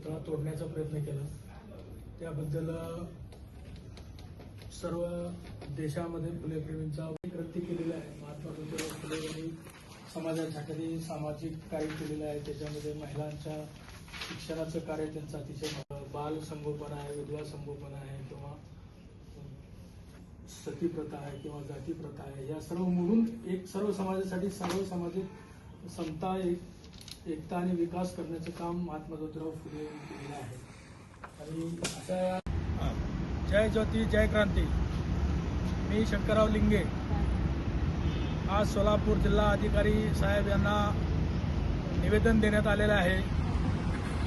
पुतळा तोडण्याचा प्रयत्न केला. त्याबद्दल सर्व देशामध्ये फुलेप्रेमींचा कृती केलेला आहे. महात्मा ज्योतिराव फुले यांनी समाजासाठी सामाजिक कार्य केलेलं आहे. त्याच्यामध्ये महिलांच्या शिक्षणाचं कार्य त्यांचं अतिशय बाल संगोपन आहे विधवा संगोपन आहे किंवा सती प्रथा आहे किंवा जाती प्रथा आहे. या सर्व मिळून एक सर्व समाजासाठी सर्व सामाजिक समता एक एकता आणि विकास करण्याचं काम महात्मा ज्योतिराव फुले केलेलं आहे. आणि अशा जय ज्योती जय क्रांती. मी शंकरराव लिंगे. आज सोलापूर जिल्हा अधिकारी साहेब यांना निवेदन देण्यात आलेलं आहे.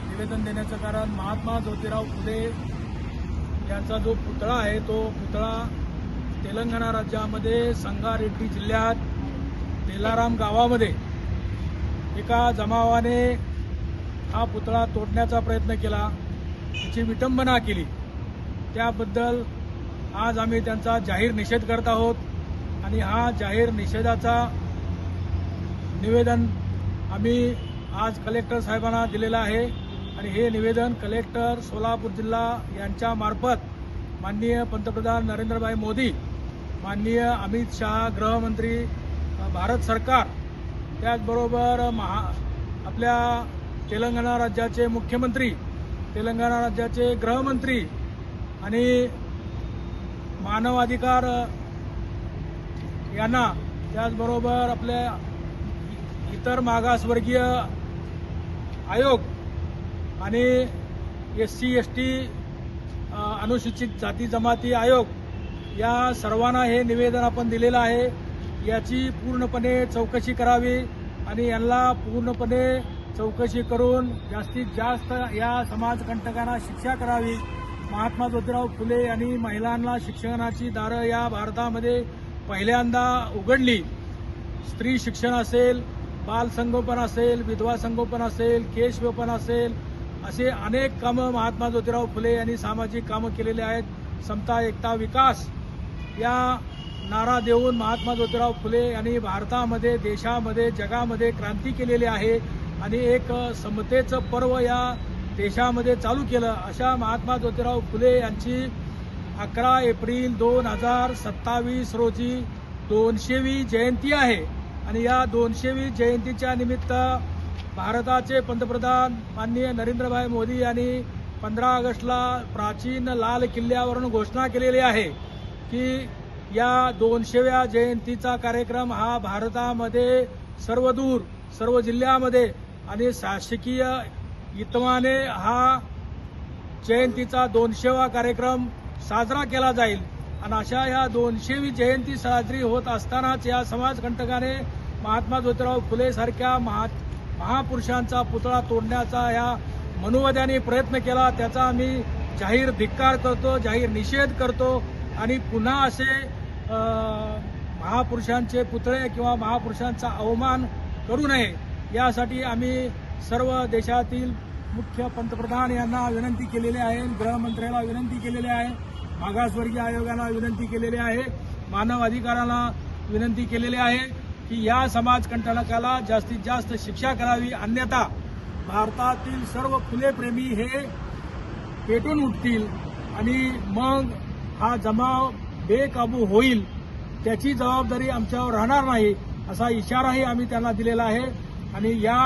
निवेदन देण्याचं कारण महात्मा ज्योतिराव फुले यांचा जो पुतळा आहे तो पुतळा तेलंगणा राज्यामध्ये संगारेड्डी जिल्ह्यात तेलाराम गावामध्ये एका जमावाने हा पुतळा तोडण्याचा प्रयत्न केला. त्याची विटंबना केली. त्याबद्दल आज आम्ही त्यांचा जाहीर निषेध करत आहोत आणि हा जाहीर निषेधाचा निवेदन आम्ही आज कलेक्टर साहेबांना दिलेलं आहे आणि हे निवेदन कलेक्टर सोलापूर जिल्हा यांच्या मार्फत माननीय पंतप्रधान नरेंद्रभाई मोदी माननीय अमित शहा गृहमंत्री भारत सरकार त्याचबरोबर महा आपल्या तेलंगणा राज्याचे मुख्यमंत्री तेलंगणा राज्याचे गृहमंत्री आणि मानवाधिकार यांना त्याचबरोबर आपल्या इतर मागासवर्गीय आयोग आणि एस सी एस टी अनुसूचित जाती जमाती आयोग या सर्वांना हे निवेदन आपण दिलेलं आहे. याची पूर्णपणे चौकशी करावी आणि यांना पूर्णपणे चौकशी करून जास्तीत जास्त या समाजकंटकांना शिक्षा करावी. महात्मा ज्योतिराव फुले यांनी महिलांना शिक्षणाची दारं या भारतामध्ये पहिल्यांदा उघडली. स्त्री शिक्षण असेल बाल संगोपन असेल विधवा संगोपन असेल केशवेपन असेल असे अनेक कामं महात्मा ज्योतिराव फुले यांनी सामाजिक कामं केलेली आहेत. समता एकता विकास या नारा देऊन महात्मा ज्योतिराव फुले यांनी भारतामध्ये देशामध्ये जगामध्ये क्रांती केलेली आहे आणि एक समतेचं पर्व या देशामध्ये चालू केलं. अशा महात्मा ज्योतिराव फुले यांची अकरा एप्रिल दोन हजार सत्तावीस रोजी दोनशेवी जयंती आहे. आणि या दोनशेवी जयंतीच्या निमित्त भारताचे पंतप्रधान माननीय नरेंद्रभाई मोदी यांनी पंधरा ऑगस्टला प्राचीन लाल किल्ल्यावरून घोषणा केलेली आहे की या दोनशेव्या जयंतीचा कार्यक्रम हा भारतामध्ये सर्वदूर सर्व जिल्ह्यामध्ये आणि शासकीय इतमाने हा जयंतीचा दोनशेवा कार्यक्रम साजरा केला जाईल. आणि अशा या दोनशेवी जयंती साजरी होत असतानाच या समाजकंटकाने महात्मा ज्योतिराव फुले सारख्या महा महापुरुषांचा पुतळा तोडण्याचा या मनोवद्याने प्रयत्न केला. त्याचा आम्ही जाहीर धिक्कार करतो जाहीर निषेध करतो आणि पुन्हा असे महापुरुषांचे पुतळे किंवा महापुरुषांचा अवमान करू नये यासाठी आम्ही सर्व देशातील मुख्य पंतप्रधान यांना विनंती केलेली आहे गृहमंत्र्याला विनंती केलेली आहे मागासवर्गीय आयोगाला विनंती केलेली आहे मानव अधिकाराला विनंती केलेली आहे की या समाज कंटकाला जास्तीत जास्त शिक्षा करावी अन्यथा भारतातील सर्व फुलेप्रेमी हे पेटून उठतील आणि मग हा जमाव बेकाबू होईल त्याची जबाबदारी आमच्यावर राहणार नाही असा इशाराही आम्ही त्यांना दिलेला आहे. आणि या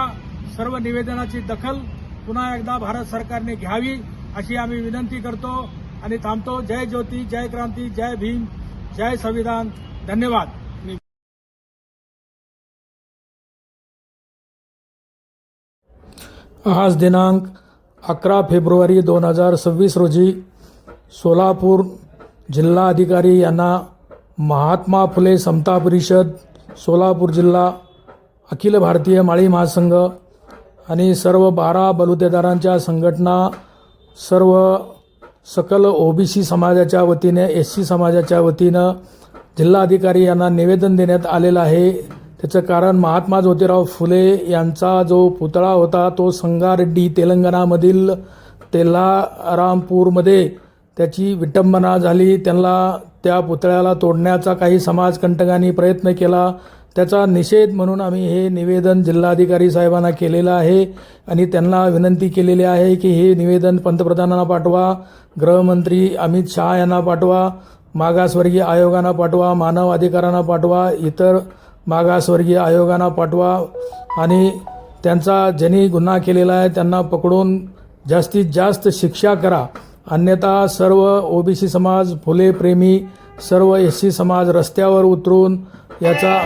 सर्व निवेदनाची दखल पुन्हा एकदा भारत सरकारने घ्यावी अशी आम्ही विनंती करतो. आणि थांबतो. जय ज्योती जय क्रांती जय भीम जय संविधान. धन्यवाद. आज दिनांक अकरा फेब्रुवारी दोन हजार सव्वीस रोजी सोलापूर जिल्हा अधिकारी यांना महात्मा फुले समता परिषद सोलापूर जिल्हा अखिल भारतीय माळी महासंघ आणि सर्व बारा बलुतेदारांच्या संघटना सर्व सकल ओबीसी समाजाच्या वतीने एस सी समाजाच्या वतीनं जिल्हाधिकारी यांना निवेदन देण्यात आलेलं आहे. त्याचं कारण महात्मा ज्योतिराव फुले यांचा जो पुतळा होता तो संगारेड्डी तेलंगणामधील तेलारामपूरमध्ये त्याची विटंबना झाली. त्यांना त्या पुतळ्याला तोडण्याचा काही समाजकंटकांनी प्रयत्न केला. त्याचा निषेध म्हणून आम्ही हे निवेदन जिल्हाधिकारी साहेबांना केलेलं आहे आणि त्यांना विनंती केलेली आहे की हे निवेदन पंतप्रधानांना पाठवा गृहमंत्री अमित शहा यांना पाठवा मागासवर्गीय आयोगांना पाठवा मानव अधिकारांना पाठवा इतर मागासवर्गीय आयोगांना पाठवा. आणि त्यांचा ज्यांनी गुन्हा केलेला आहे त्यांना पकडून जास्तीत जास्त शिक्षा करा. अन्यथा सर्व ओबीसी समाज फुले प्रेमी सर्व एस सी समाज रस्त्यावर उतरून याचा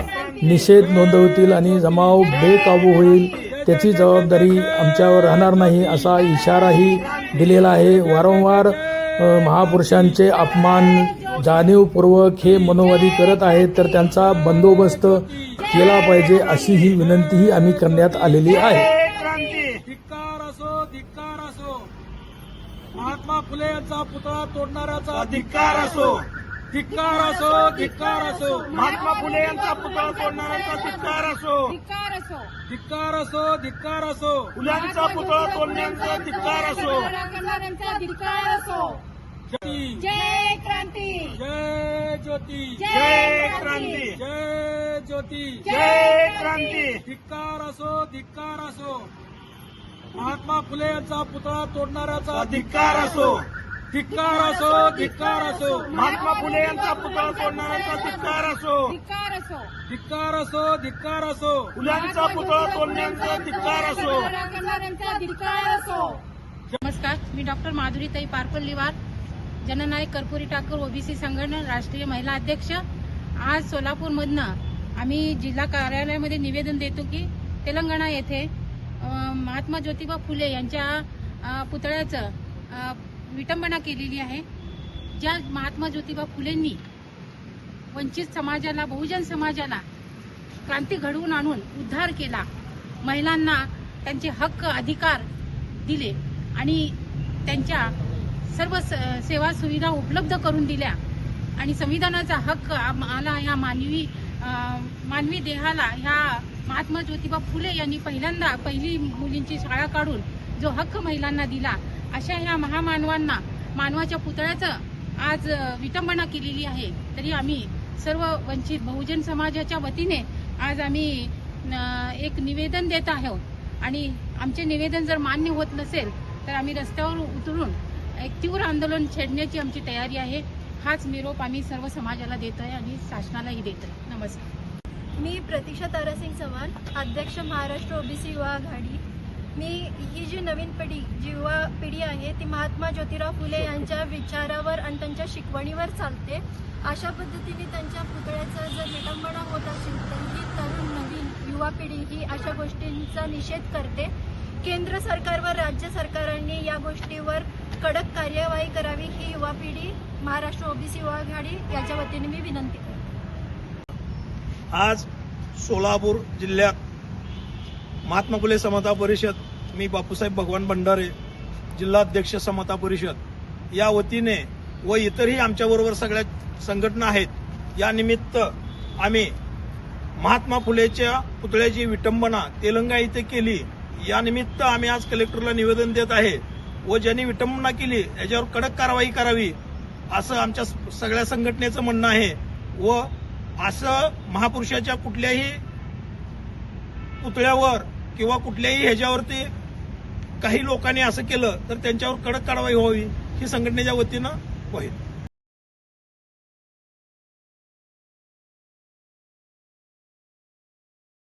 निषेध नोंदवतील आणि जमाव बेकाबू होईल त्याची जबाबदारी आमच्यावर राहणार नाही असा इशाराही दिलेला आहे. वारंवार महापुरुषांचे अपमान जाणीवपूर्वक हे मनोवादी करत आहेत तर त्यांचा बंदोबस्त केला पाहिजे अशी ही विनंतीही आम्ही करण्यात आलेली आहे धिक्कार असो धिक्कार असो महात्मा फुले यांचा पुतळा तोडणाऱ्याचा धिक्कार असो. धिक्कार असो धिक्कार असो. महात्मा फुले यांचा पुतळा तोडणाऱ्यांचा धिक्कार असो. धिक्कार असो. धिक्कार असो धिक्कार असो. फुल्यांचा पुतळा तोडण्याचा असो. धिक्कार असो. ज्योती. जय क्रांती. जय ज्योती. जय क्रांती. जय ज्योती. जय क्रांती. धिक्कार असो धिक्कार असो. महात्मा फुले यांचा पुतळा तोडणाऱ्याचा धिक्कार असो. धिक्कार असो धिक्कार असो. महात्मा फुले यांचा पुतळा तोडणाऱ्यांचा धिक्कार असो. धिक्कार असो. धिक्कार असो धिक्कार असो. फुल्यांचा पुतळा तोडण्याचा धिक्कार असो. धिक्कार असो. नमस्कार मी डॉक्टर माधुरीताई पारपल्लीवार जननायक कर्पुरी ठाकूर ओबीसी संघटना राष्ट्रीय महिला अध्यक्ष. आज सोलापूरमधनं आम्ही जिल्हा कार्यालयामध्ये निवेदन देतो की तेलंगणा येथे महात्मा ज्योतिबा फुले यांच्या पुतळ्याचं विटंबना केलेली आहे. ज्या महात्मा ज्योतिबा फुलेंनी वंचित समाजाला बहुजन समाजाला क्रांती घडवून आणून उद्धार केला महिलांना त्यांचे हक्क अधिकार दिले आणि त्यांच्या सर्व स- सेवा सुविधा उपलब्ध करून दिल्या आणि संविधानाचा हक्क आम्हाला ह्या मानवी मानवी देहाला ह्या महात्मा ज्योतिबा फुले यांनी पहिल्यांदा पहिली मुलींची शाळा काढून जो हक्क महिलांना दिला अशा ह्या महामानवांना मानवाच्या पुतळ्याचं आज विटंबना केलेली आहे. तरी आम्ही सर्व वंचित बहुजन समाजाच्या वतीने आज आम्ही एक निवेदन देत आहोत. आणि आमचे निवेदन जर मान्य होत नसेल तर आम्ही रस्त्यावर उतरून एक तीव्र आंदोलन छेडण्याची आमची तयारी आहे. हाच निरोप आम्ही सर्व समाजाला देतोय आणि शासनालाही देतोय. नमस्कार. मी प्रतीक्षा तारासिंग चव्हाण अध्यक्ष महाराष्ट्र ओबीसी युवा आघाडी. मी ही जी नवीन पिढी जी युवा पिढी आहे ती महात्मा ज्योतिराव फुले यांच्या विचारावर आणि त्यांच्या शिकवणीवर चालते. अशा पद्धतीने त्यांच्या पुतळ्याचा जर विटंबना होत असेल तर ही तरुण नवीन युवा पिढी ही अशा गोष्टींचा निषेध करते. केंद्र सरकार व राज्य सरकारांनी या गोष्टीवर कडक कार्यवाही करावी ही युवा पिढी महाराष्ट्र ओबीसी युवा आघाडी याच्या वतीने मी विनंती करते. आज सोलापूर जिल्ह्यात महात्मा फुले समता परिषद मी बापूसाहेब भगवान भंडारे जिल्हाध्यक्ष समता परिषद या वतीने व इतरही आमच्याबरोबर सगळ्या संघटना आहेत या निमित्त आम्ही महात्मा फुलेच्या पुतळ्याची विटंबना तेलंगा इथे केली. या निमित्त आम्ही आज कलेक्टरला निवेदन देत आहे व ज्यांनी विटंबना केली याच्यावर कडक कारवाई करावी असं आमच्या सगळ्या संघटनेचं म्हणणं आहे व असं महापुरुषाच्या कुठल्याही पुतळ्यावर किंवा कुठल्याही ह्याच्यावरती काही लोकांनी असं केलं तर त्यांच्यावर कडक कारवाई व्हावी ही संघटनेच्या वतीनं होईल.